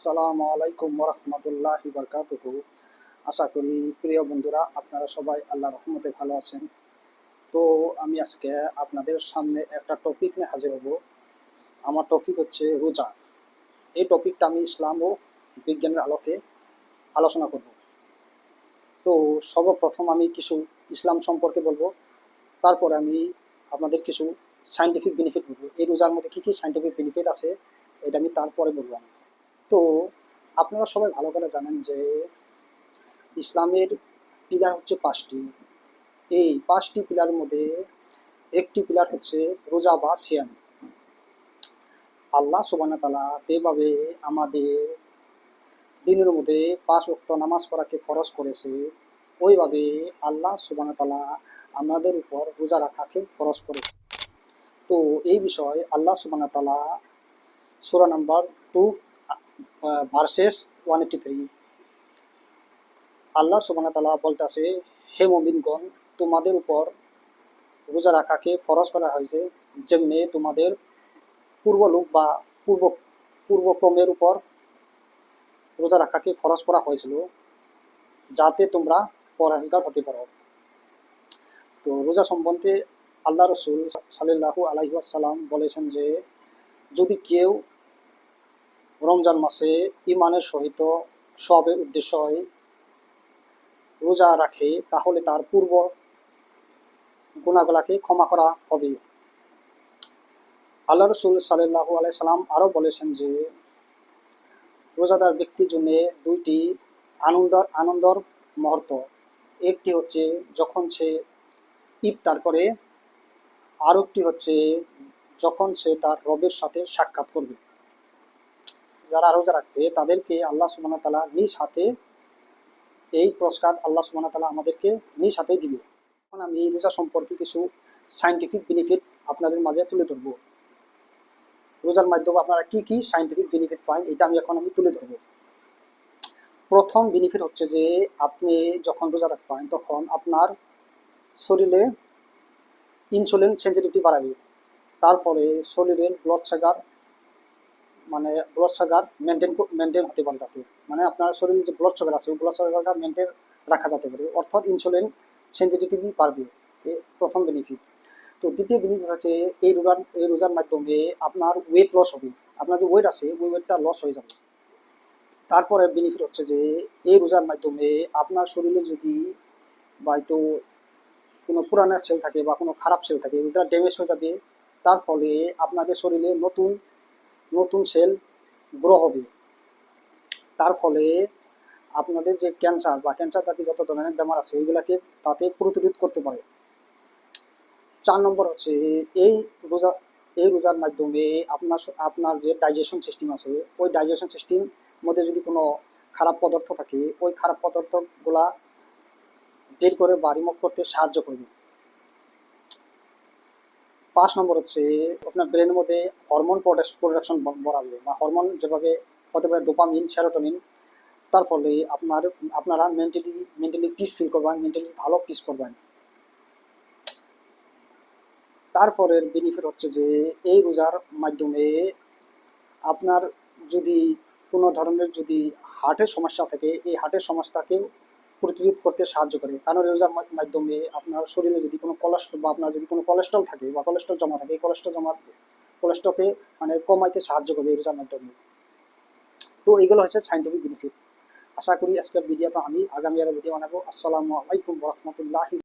আসসালামু আলাইকুম রহমতুল্লাহি বরকাতুহ আশা করি প্রিয় বন্ধুরা, আপনারা সবাই আল্লাহ রহমতে ভালো আছেন। তো আমি আজকে আপনাদের সামনে একটা টপিক নিয়ে হাজির হব। আমার টপিক হচ্ছে রোজা। এই টপিকটা আমি ইসলাম ও বিজ্ঞানের আলোকে আলোচনা করব। তো সর্বপ্রথম আমি কিছু ইসলাম সম্পর্কে বলব। তারপরে আমি আপনাদের কিছু সাইন্টিফিক বেনিফিট বলব। এই রোজার মধ্যে কী কী সাইন্টিফিক বেনিফিট আছে, এটা আমি তারপরে বলব। আমি তো আপনারা সবাই ভালো করে জানেন যে ইসলামের পিলার হচ্ছে পাঁচটি। এই পাঁচটি পিলারের মধ্যে একটি পিলার হচ্ছে রোজা বা সিয়াম। আল্লাহ সুবান তালা আমাদের দিনের মধ্যে পাঁচ ওক্ত নামাজ পড়াকে ফরজ করেছে, ওইভাবে আল্লাহ সুবান তালা আমাদের উপর রোজা রাখাকে ফরজ করেছে। তো এই বিষয়ে আল্লাহ সুবান তালা সুরা number two verses one eighty three Allah সুবানা তালা বলতেছে, হে মমিনগণ, তোমাদের উপর রোজা রাখাকে ফরজ করা হয়েছে, যেমনি তোমাদের পূর্ব লোক বা পূর্ব, পূর্বক্রমের উপর রোজা রাখাকে ফরজ করা হয়েছিল, যাতে তোমরা পরহেজগার হতে পারো। তো রোজা সম্বন্ধে আল্লাহ রসুল সাল্লাহু আলাইসাল্লাম বলেছেন যে, যদি কেউ রমজান মাসে ইমানের সহিত সবের উদ্দেশ্য রোজা রাখে, তাহলে তার পূর্ব গুণাগুলাকে ক্ষমা করা হবে। আল্লাহ রসুল সাল্লাহু আলাই আরও বলেছেন যে, রোজাদার ব্যক্তির জন্য দুইটি আনন্দর আনন্দর মুহূর্ত। একটি হচ্ছে যখন সে ইফতার করে আর একটি হচ্ছে যখন সে তার রবের সাথে সাক্ষাৎ করবে। যারা রোজা রাখবে, তাদেরকে আল্লাহ সুবাহ তালা নিজ হাতে এই পুরস্কার আল্লাহ সুবাহ তালা আমাদেরকে নিজ হাতে দিবে। এখন আমি রোজা সম্পর্কে কিছু সাইন্টিফিক বেনিফিট আপনাদের মাঝে তুলে ধরব। রোজার মাধ্যমে আপনারা কি কি সাইন্টিফিক বেনিফিট পান এটা আমি এখন আমি তুলে ধরব। প্রথম বেনিফিট হচ্ছে যে, আপনি যখন রোজা রাখবেন, তখন আপনার শরীরে ইনসুলিন সেন্সিটিভিটি বাড়াবে। তারপরে শরীরের ব্লাড সুগার মানে ব্লাড সুগার মেনটেন মেনটেন হতে পারে যাতে মানে আপনার শরীরে যে ব্লাড সুগার আছে, ওই ব্লাড সুগারটা মেনটেন রাখা যেতে পারে। অর্থাৎ ইনসুলিন সেন্সিটিভিটি বাড়বে, এ প্রথম বেনিফিট তো দ্বিতীয় বেনিফিট হচ্ছে এই রোজার এই রোজার মাধ্যমে আপনার ওয়েট লস হবে। আপনার যে ওয়েট আছে, ওই ওয়েটটা লস হয়ে যাবে। তারপরে বেনিফিট হচ্ছে যে, এই রোজার মাধ্যমে আপনার শরীরে যদি হয়তো কোনো পুরানো সেল থাকে বা কোনো খারাপ সেল থাকে ওটা ড্যামেজ হয়ে যাবে। তার ফলে আপনাদের শরীরে নতুন নতুন সেল গ্রো হবে। তার ফলে আপনাদের যে ক্যান্সার বা ক্যান্সার জাতীয় যত ধরনের বেমার আছে, ওইগুলাকে তাতে প্রতিরোধ করতে পারে। চার নম্বর হচ্ছে এই রোজা, এই রোজার মাধ্যমে আপনার আপনার যে ডাইজেশন সিস্টেম আছে, ওই ডাইজেশন সিস্টেম মধ্যে যদি কোনো খারাপ পদার্থ থাকে, ওই খারাপ পদার্থগুলা বের করে বা রিমুভ করতে সাহায্য করবে। পাঁচ নম্বর হচ্ছে, আপনার ব্রেনের মধ্যে হরমোন প্রোডাকশন বাড়াবে বা হরমোন যেভাবে হতে পারে ডোপামিন সেরোটোনিন তার ফলে আপনার, আপনারা মেন্টালি মেন্টালি পিস ফিল করবেন মেন্টালি ভালো পিস করবেন। তারপরের বেনিফিট হচ্ছে যে, এই রোজার মাধ্যমে আপনার যদি কোনো ধরনের যদি হার্টের সমস্যা থাকে, এই হার্টের সমস্যাকে প্রতিরোধ করতে সাহায্য করে। কারণ রোজার মাধ্যমে আপনার শরীরে যদি কোনো কোলেস্ট্রল বা আপনার যদি কোনো কোলেস্ট্রল থাকে বা কোলেস্ট্রল জমা থাকে, এই কোলেস্ট্রল জমা কোলেস্ট্রলকে মানে কমাইতে সাহায্য করবে রোজার মাধ্যমে। তো এগুলো হচ্ছে সাইন্টিফিক বেনিফিট আশা করি আজকের ভিডিওতে আমি আগামী আরও ভিডিও বানাবো। আসসালামু আলাইকুম রহমতুল্লাহি